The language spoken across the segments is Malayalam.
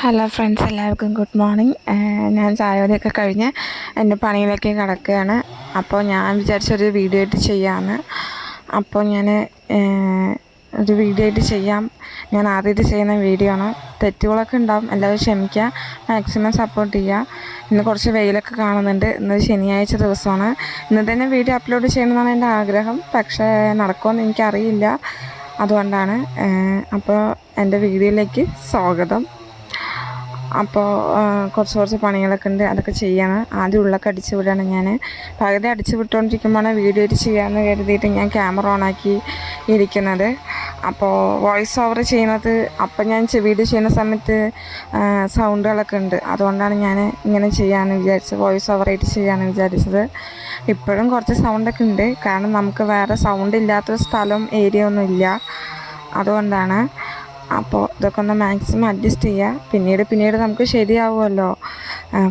ഹലോ ഫ്രണ്ട്സ് എല്ലാവർക്കും ഗുഡ് മോർണിംഗ് ഞാൻ ചായവരെയൊക്കെ കഴിഞ്ഞ് എന്റെ പണിയിലൊക്കെ കിടക്കുകയാണ്. അപ്പോൾ ഞാൻ വിചാരിച്ചൊരു വീഡിയോ ആയിട്ട് ചെയ്യാമെന്ന് അപ്പോൾ ഞാൻ ഒരു വീഡിയോ ആയിട്ട് ചെയ്യാം. ഞാൻ ആദ്യമായിട്ട് ചെയ്യുന്ന വീഡിയോ ആണ്. തെറ്റുകളൊക്കെ ഉണ്ടാവും. എല്ലാവരും ക്ഷമിക്കുക. മാക്സിമം സപ്പോർട്ട് ചെയ്യുക. ഇന്ന് കുറച്ച് വെയിലൊക്കെ കാണുന്നുണ്ട്. ഇന്ന് ശനിയാഴ്ച ദിവസമാണ്. ഇന്ന് തന്നെ വീഡിയോ അപ്ലോഡ് ചെയ്യണമെന്നാണ് എന്റെ ആഗ്രഹം. പക്ഷേ നടക്കുമെന്ന് എനിക്കറിയില്ല. അതുകൊണ്ടാണ് അപ്പോൾ എന്റെ വീഡിയോയിലേക്ക് സ്വാഗതം. അപ്പോൾ കുറച്ച് കുറച്ച് പണികളൊക്കെ ഉണ്ട് അതൊക്കെ ചെയ്യണം. ആദ്യം ഉള്ളൊക്കെ അടിച്ചു വിടാണ് ഞാൻ പകുതി അടിച്ചു വിട്ടുകൊണ്ടിരിക്കുമ്പോഴാണ് വീഡിയോ എഡിറ്റ് ചെയ്യാമെന്ന് കരുതിയിട്ട് ഞാൻ ക്യാമറ ഓണാക്കി ഇരിക്കുന്നത്. അപ്പോൾ വോയിസ് ഓവർ ചെയ്യുന്നത് അപ്പം ഞാൻ വീഡിയോ ചെയ്യുന്ന സമയത്ത് സൗണ്ടുകളൊക്കെ ഉണ്ട്. അതുകൊണ്ടാണ് ഞാൻ ഇങ്ങനെ ചെയ്യാമെന്ന് വിചാരിച്ചത് വോയിസ് ഓവർ ആയിട്ട് ചെയ്യാമെന്ന് വിചാരിച്ചത്. ഇപ്പോഴും കുറച്ച് സൗണ്ടൊക്കെ ഉണ്ട്. കാരണം നമുക്ക് വേറെ സൗണ്ട് ഇല്ലാത്തൊരു സ്ഥലം ഏരിയ ഒന്നും ഇല്ല. അതുകൊണ്ടാണ്. അപ്പോൾ ഇതൊക്കെ ഒന്ന് മാക്സിമം അഡ്ജസ്റ്റ് ചെയ്യുക പിന്നീട് പിന്നീട് നമുക്ക് ശരിയാവുമല്ലോ.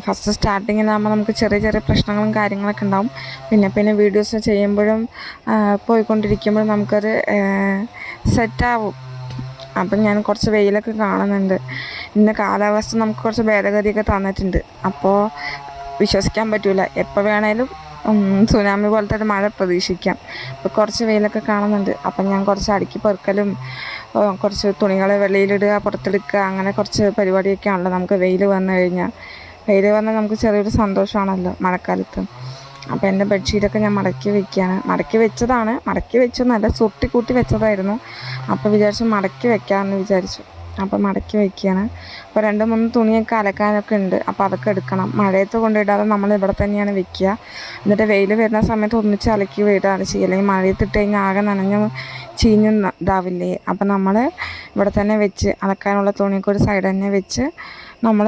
ഫസ്റ്റ് സ്റ്റാർട്ടിങ്ങിലാകുമ്പോൾ നമുക്ക് ചെറിയ ചെറിയ പ്രശ്നങ്ങളും കാര്യങ്ങളൊക്കെ ഉണ്ടാവും. പിന്നെ പിന്നെ വീഡിയോസ് ചെയ്യുമ്പോഴും പോയിക്കൊണ്ടിരിക്കുമ്പോഴും നമുക്കത് സെറ്റാവും അപ്പം ഞാൻ കുറച്ച് വെയിലൊക്കെ കാണുന്നുണ്ട്. ഇന്ന് കാലാവസ്ഥ നമുക്ക് കുറച്ച് ഭേദഗതിയൊക്കെ തന്നിട്ടുണ്ട്. അപ്പോൾ വിശ്വസിക്കാൻ പറ്റില്ല എപ്പോൾ വേണേലും സുനാമി പോലത്തെ ഒരു മഴ പ്രതീക്ഷിക്കാം. ഇപ്പോൾ കുറച്ച് വെയിലൊക്കെ കാണുന്നുണ്ട്. അപ്പം ഞാൻ കുറച്ച് അടുക്കി പെറുക്കലും കുറച്ച് തുണികൾ വെളിയിലിടുക പുറത്തെടുക്കുക അങ്ങനെ കുറച്ച് പരിപാടിയൊക്കെ ആണല്ലോ. നമുക്ക് വെയിൽ വന്നു കഴിഞ്ഞാൽ. വെയിൽ വന്നാൽ നമുക്ക് ചെറിയൊരു സന്തോഷമാണല്ലോ മഴക്കാലത്ത്. അപ്പോൾ എന്റെ ബെഡ്ഷീറ്റൊക്കെ ഞാൻ മടക്കി വെക്കുകയാണ്. മടക്കി വെച്ചതാണ്. മടക്കി വെച്ചൊന്നല്ല സുട്ടി കൂട്ടി വെച്ചതായിരുന്നു. അപ്പോൾ വിചാരിച്ചു മടക്കി വെക്കാമെന്ന് വിചാരിച്ചു. അപ്പോൾ മടക്കി വയ്ക്കുകയാണ് അപ്പോൾ രണ്ട് മൂന്ന് തുണിയൊക്കെ അലക്കാനൊക്കെ ഉണ്ട്. അപ്പോൾ അതൊക്കെ എടുക്കണം. മഴയത്ത് കൊണ്ടിടാതെ നമ്മൾ ഇവിടെ തന്നെയാണ് വെക്കുക. എന്നിട്ട് വെയിൽ വരുന്ന സമയത്ത് ഒന്നിച്ച് അലക്കി വിടുകയാണ് ചെയ്യുക. അല്ലെങ്കിൽ മഴയത്ത് ഇട്ട് കഴിഞ്ഞാൽ ആകെ നനഞ്ഞ് ചീഞ്ഞ് ഇതാവില്ലേ? അപ്പം നമ്മൾ ഇവിടെ തന്നെ വെച്ച് അലക്കാനുള്ള തുണിയൊക്കെ ഒരു സൈഡ് തന്നെ വെച്ച് നമ്മൾ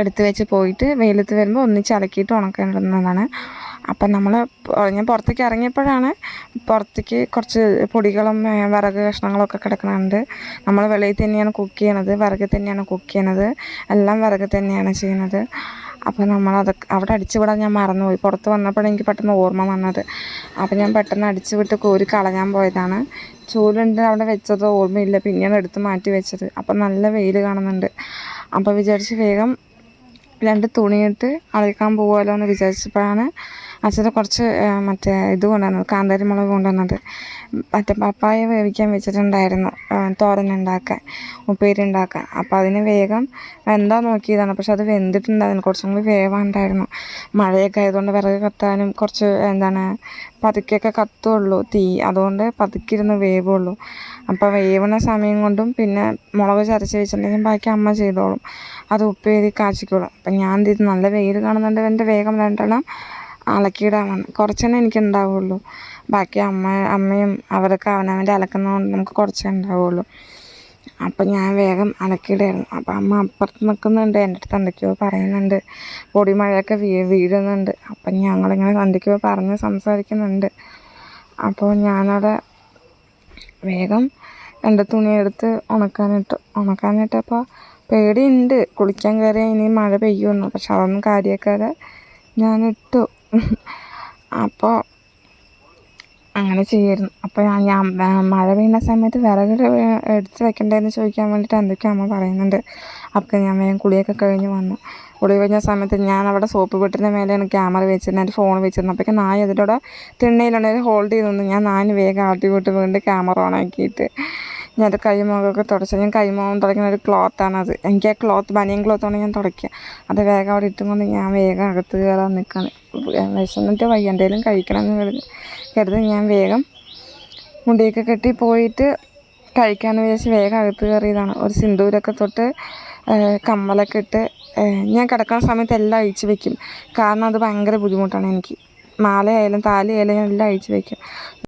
എടുത്ത് വെച്ച് പോയിട്ട് വെയിലത്ത് വരുമ്പോൾ ഒന്നിച്ച് അലക്കിയിട്ട് ഉണക്കാനിടുന്നതാണ്. അപ്പം നമ്മൾ ഞാൻ പുറത്തേക്ക് ഇറങ്ങിയപ്പോഴാണ് പുറത്തേക്ക് കുറച്ച് പൊടികളും വിറക് കഷ്ണങ്ങളൊക്കെ കിടക്കുന്നുണ്ട് നമ്മൾ വെളിയിൽ തന്നെയാണ് കുക്ക് ചെയ്യണത്. വിറക് തന്നെയാണ് കുക്ക് ചെയ്യണത്. എല്ലാം വിറക് തന്നെയാണ് ചെയ്യുന്നത്. അപ്പോൾ നമ്മൾ അവിടെ അടിച്ചു വിടാൻ ഞാൻ മറന്നുപോയി. പുറത്ത് വന്നപ്പോഴാണ് എനിക്ക് പെട്ടെന്ന് ഓർമ്മ വന്നത്. അപ്പോൾ ഞാൻ പെട്ടെന്ന് അടിച്ചു വിട്ട് കോരി കളയാൻ പോയതാണ്. ചൂലുണ്ട് അവിടെ വെച്ചത് ഓർമ്മയില്ല. പിന്നെയാണ് എടുത്ത് മാറ്റി വെച്ചത്. അപ്പം നല്ല വെയിൽ കാണുന്നുണ്ട്. അപ്പോൾ വിചാരിച്ച് വേഗം രണ്ട് തുണിയിട്ട് അലക്കാൻ പോകുമല്ലോ എന്ന് വിചാരിച്ചപ്പോഴാണ് അച്ഛന് കുറച്ച് മറ്റേ ഇത് കൊണ്ടുവന്നത് കാന്താരി മുളക് കൊണ്ടുവന്നത്. മറ്റേ പപ്പായ വേവിക്കാൻ വെച്ചിട്ടുണ്ടായിരുന്നു തോരൻ ഉണ്ടാക്കാൻ ഉപ്പേരി ഉണ്ടാക്കാൻ അപ്പോൾ അതിന് വേഗം എന്താ നോക്കിയതാണ്. പക്ഷെ അത് വെന്തിട്ടുണ്ടായിരുന്നു കുറച്ചും കൂടി വേവാണ്ടായിരുന്നു. മഴയൊക്കെ ആയതുകൊണ്ട് വിറക് കത്താനും കുറച്ച് എന്താണ് പതുക്കെയൊക്കെ കത്തുള്ളൂ തീ. അതുകൊണ്ട് പതുക്കിരുന്ന് വേവുള്ളൂ. അപ്പോൾ വേവണ സമയം കൊണ്ടും പിന്നെ മുളക് ചതച്ച് വെച്ചിട്ടുണ്ടെങ്കിൽ ബാക്കി അമ്മ ചെയ്തോളും. അത് ഉപ്പേരി കാച്ചിക്കോളും. അപ്പം ഞാൻ എന്ത് നല്ല വെയിൽ കാണുന്നുണ്ട് എന്റെ വേഗം രണ്ടെണ്ണം അലക്കിയിടാൻ വന്നു കുറച്ചെണ്ണേ എനിക്ക് ഉണ്ടാവുള്ളൂ ബാക്കി അമ്മ അമ്മയും അവരൊക്കെ അവനവന്റെ അലക്കുന്നതുകൊണ്ട് നമുക്ക് കുറച്ചേ ഉണ്ടാവുള്ളൂ. അപ്പം ഞാൻ വേഗം അലക്കിയിടായിരുന്നു അപ്പം അമ്മ അപ്പുറത്ത് നിൽക്കുന്നുണ്ട്. എന്റെ അടുത്ത് എന്തൊക്കെയോ പറയുന്നുണ്ട്. പൊടി മഴയൊക്കെ വീ വീഴുന്നുണ്ട്. അപ്പം ഞങ്ങളിങ്ങനെ എന്തൊക്കെയോ പറഞ്ഞ് സംസാരിക്കുന്നുണ്ട്. അപ്പോൾ ഞാനവിടെ വേഗം രണ്ട് തുണിയെടുത്ത് ഉണക്കാനിട്ടു. ഉണക്കാനിട്ടപ്പോൾ പേടിയുണ്ട്. കുളിക്കാൻ കയറിയാൽ ഇനി മഴ പെയ്യുമെന്ന്. പക്ഷെ അതൊന്നും കാര്യമാക്കാതെ ഞാൻ ഇട്ടു അപ്പോൾ അങ്ങനെ ചെയ്യായിരുന്നു. അപ്പോൾ ഞാൻ ഞാൻ മഴ പെയ്യുന്ന സമയത്ത് വിറക് എടുത്ത് വെക്കണ്ടേന്ന് ചോദിക്കാൻ വേണ്ടിയിട്ട് എന്തൊക്കെയോ അമ്മ പറയുന്നുണ്ട്. അപ്പോൾ ഞാൻ വേഗം കുളിയൊക്കെ കഴിഞ്ഞ് വന്നു. കുളി കഴിഞ്ഞ സമയത്ത് ഞാൻ അവിടെ സോപ്പ് പെട്ടിന്റെ മേലെയാണ് ക്യാമറ വെച്ചിരുന്നത് എന്റെ ഫോൺ വെച്ചിരുന്നത് അപ്പോഴേക്കും നായ അതിലൂടെ തിണ്ണയിലുണ്ടെങ്കിൽ ഹോൾഡ് ചെയ്ത് നിന്ന് ഞാൻ നാല് വേഗം ആട്ടി വിട്ട് വീണ്ടും ക്യാമറ ഓൺ ആക്കിയിട്ട് ഞാൻ അത് കൈമുഖമൊക്കെ തുടച്ചു ഞാൻ കൈമുഖം തുടയ്ക്കുന്ന ഒരു ക്ലോത്താണത് എനിക്ക് ആ ക്ലോത്ത് ബനിയൻ ക്ലോത്താണ് ഞാൻ തുടയ്ക്കുക. അത് വേഗം അവിടെ ഇട്ടും കൊണ്ട് ഞാൻ വേഗം അകത്ത് കയറാൻ നിൽക്കുകയാണ് വിശന്നിട്ട് വയ്യ. എന്തെങ്കിലും കഴിക്കണം എന്ന് കരുതി ഞാൻ വേഗം മുടിയൊക്കെ കെട്ടി പോയിട്ട് കഴിക്കാമെന്ന് വിചാരിച്ച് വേഗം അകത്ത് കയറിയതാണ്. ഒരു സിന്ദൂരൊക്കെ തൊട്ട് കമ്മലൊക്കെ ഇട്ട് ഞാൻ കിടക്കുന്ന സമയത്ത് എല്ലാം അഴിച്ചു വെക്കും. കാരണം അത് ഭയങ്കര ബുദ്ധിമുട്ടാണ് എനിക്ക്. മാലയായാലും താലിയായാലും ഞാൻ എല്ലാം അഴിച്ചു വെക്കും.